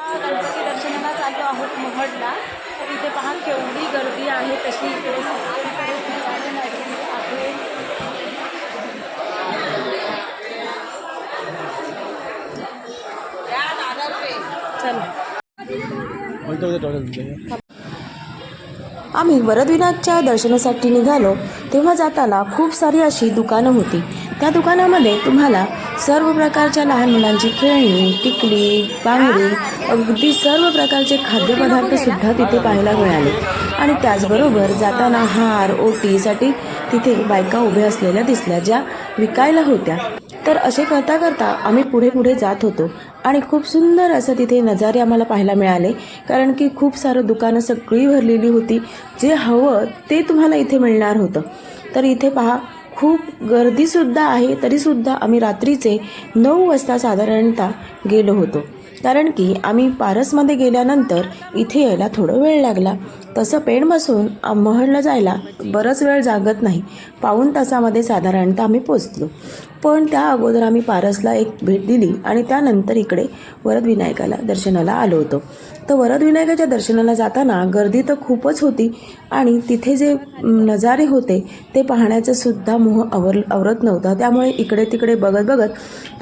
गणपती दर्शनाला चाललो आहोत महडला. तर इथे पहा केवढी गर्दी आहे तशी इकडे सगळीकडे आहे. आम्ही वरदविनाथच्या दर्शनासाठी निघालो तेव्हा जाताना खूप सारी अशी दुकानं होती. त्या दुकानामध्ये तुम्हाला सर्व प्रकारच्या लहान मुलांची खेळणी टिकली बांगडी अगदी सर्व प्रकारचे खाद्यपदार्थ सुद्धा तिथे पाहायला मिळाले. आणि त्याचबरोबर जाताना हार ओटीसाठी तिथे बायका उभ्या असलेल्या दिसल्या ज्या विकायला होत्या. तर असे करता करता आम्ही पुढे पुढे जात होतो आणि खूप सुंदर असं तिथे नजारे आम्हाला पाहायला मिळाले कारण की खूप सारं दुकानं सगळी भरलेली होती. जे हवं ते तुम्हाला इथे मिळणार होतं. तर इथे पहा खूप गर्दीसुद्धा आहे तरीसुद्धा आम्ही रात्रीचे नऊ वाजता साधारणतः गेलो होतो. कारण की आम्ही पारसमध्ये गेल्यानंतर इथे यायला थोडं वेळ लागला. तसं पेणपासून महडला जायला बराच वेळ जागत नाही. पाऊण तासामध्ये साधारणतः आम्ही पोचलो. पण त्या अगोदर आम्ही पारसला एक भेट दिली आणि त्यानंतर इकडे वरदविनायकाला दर्शनाला आलो होतो. तर वरदविनायकाच्या दर्शनाला जाताना गर्दी तर खूपच होती आणि तिथे जे नजारे होते ते पाहण्याचं सुद्धा मोह आवर आवरत नव्हता. त्यामुळे इकडे तिकडे बघत बघत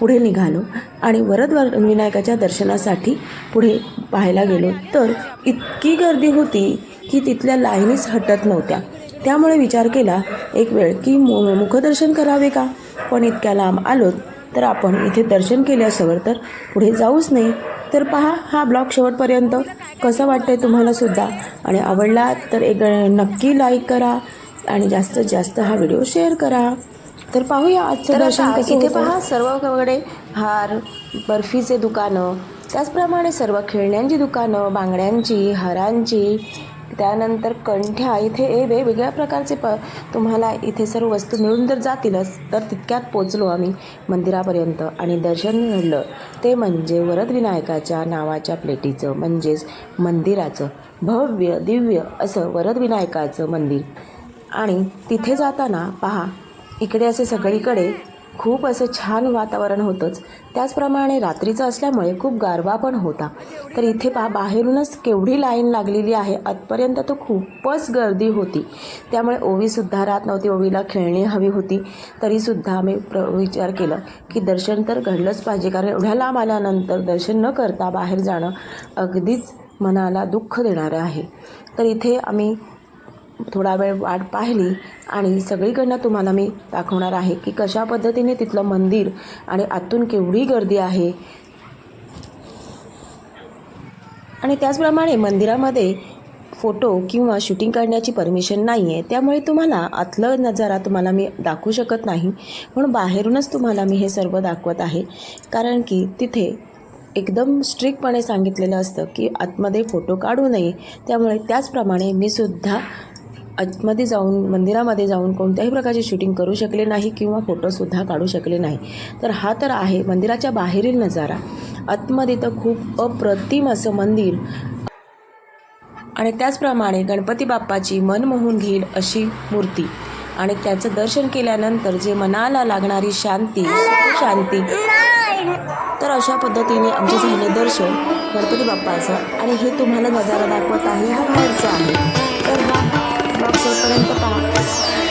पुढे निघालो आणि वरद विनायकाच्या दर्शनासाठी पुढे पाहायला गेलो. तर इतकी गर्दी होती की तिथल्या लाईनीच हटत नव्हत्या. त्यामुळे विचार केला एक वेळ की मु मुखदर्शन करावे का? पण इतक्या लांब आलोत तर आपण इथे दर्शन केल्यासवर तर पुढे जाऊच नाही. तर पहा हा ब्लॉग शेवटपर्यंत. कसं वाटतंय तुम्हाला सुद्धा? आणि आवडला तर एक नक्की लाईक करा आणि जास्तीत जास्त हा व्हिडिओ शेअर करा. तर पाहूया आजचं दर्शन कसं इथे पहा सर्वकडे हार बर्फीचे दुकानं. त्याचप्रमाणे सर्व खेळण्यांची दुकानं बांगड्यांची हारांची. त्यानंतर कंठ्या इथे हे वेगवेगळ्या प्रकारचे प तुम्हाला इथे सर्व वस्तू मिळून जर जातीलच तर तितक्यात पोचलो आम्ही मंदिरापर्यंत आणि दर्शन घडलं. ते म्हणजे वरदविनायकाच्या नावाच्या प्लेटीचं म्हणजेच मंदिराचं भव्य दिव्य असं वरदविनायकाचं मंदिर. आणि तिथे जाताना पहा इकडे असे सगळीकडे खूप असं छान वातावरण होतंच. त्याचप्रमाणे रात्रीचं असल्यामुळे खूप गारवा पण होता. तर इथे पा बाहेरूनच केवढी लाईन लागलेली आहे. आतपर्यंत तर खूपच गर्दी होती. त्यामुळे ओवीसुद्धा राहत नव्हती. ओवीला खेळणी हवी होती. तरीसुद्धा आम्ही प्र विचार केलं की दर्शन तर घडलंच पाहिजे. कारण एवढ्या लांब आल्यानंतर दर्शन न करता बाहेर जाणं अगदीच मनाला दुःख देणारं आहे. तर इथे आम्ही थोडा वेळ वाट पाहिली आणि सगळीकडनं तुम्हाला मी दाखवणार आहे की कशा पद्धतीने तिथलं मंदिर आणि आतून केवढी गर्दी आहे. आणि त्याचप्रमाणे मंदिरामध्ये फोटो किंवा शूटिंग करण्याची परमिशन नाही आहे त्यामुळे तुम्हाला आतलं नजारा तुम्हाला मी दाखवू शकत नाही. म्हणून बाहेरूनच तुम्हाला मी हे सर्व दाखवत आहे. कारण की तिथे एकदम स्ट्रिक्टपणे सांगितलेलं असतं की आतमध्ये फोटो काढू नये. त्यामुळे त्याचप्रमाणे मी सुद्धा आतमध्ये जाऊन मंदिरामध्ये जाऊन कोणत्याही प्रकारचे शूटिंग करू शकले नाही किंवा फोटोसुद्धा काढू शकले नाही. तर हा तर आहे मंदिराच्या बाहेरील नजारा. आतमध्ये तर खूप अप्रतिम असं मंदिर. आणि त्याचप्रमाणे गणपती बाप्पाची मन मोहून घेईल अशी मूर्ती. आणि त्याचं दर्शन केल्यानंतर जे मनाला लागणारी शांती शांती तर अशा पद्धतीने आमचे झाले दर्शन गणपती बाप्पाचं. आणि हे तुम्हाला नजारा दाखवत आहे हा बाहेरचा आहे. तर हा ब्लॉग पहा.